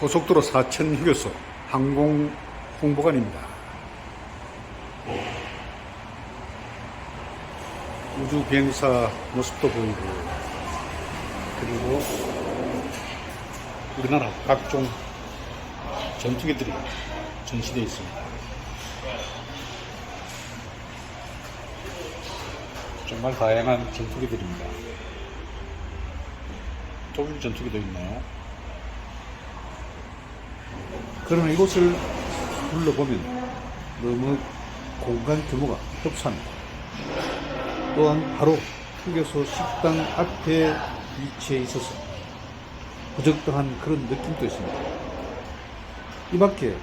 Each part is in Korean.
고속도로 사천 휴게소 항공 홍보관입니다. 우주 비행사 모습도 보이고 그리고 우리나라 각종 전투기들이 전시되어 있습니다. 정말 다양한 전투기들입니다. 독일 전투기도 있네요. 그러나 이곳을 둘러보면 너무 공간 규모가 협소합니다. 또한 바로 휴게소 식당 앞에 위치해 있어서 부적당한 그런 느낌도 있습니다. 이 밖에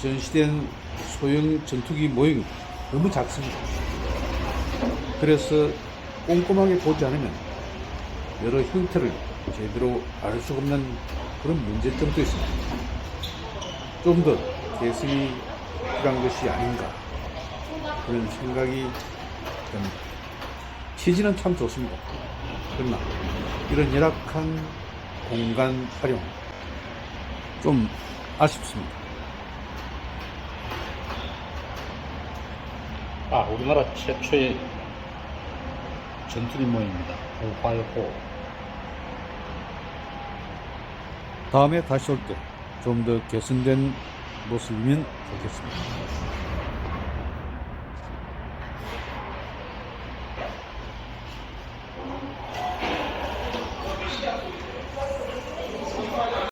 전시된 소형 전투기 모형이 너무 작습니다. 그래서 꼼꼼하게 보지 않으면 여러 형태를 제대로 알 수가 없는 그런 문제점도 있습니다. 좀 더 개성이 필요한 것이 아닌가 그런 생각이 듭니다. 취지는 참 좋습니다. 그러나 이런 열악한 공간 활용 좀 아쉽습니다. 아, 우리나라 최초의 전투기 모임입니다. 고활호. 다음에 다시 올 때 좀 더 개선된 모습이면 좋겠습니다.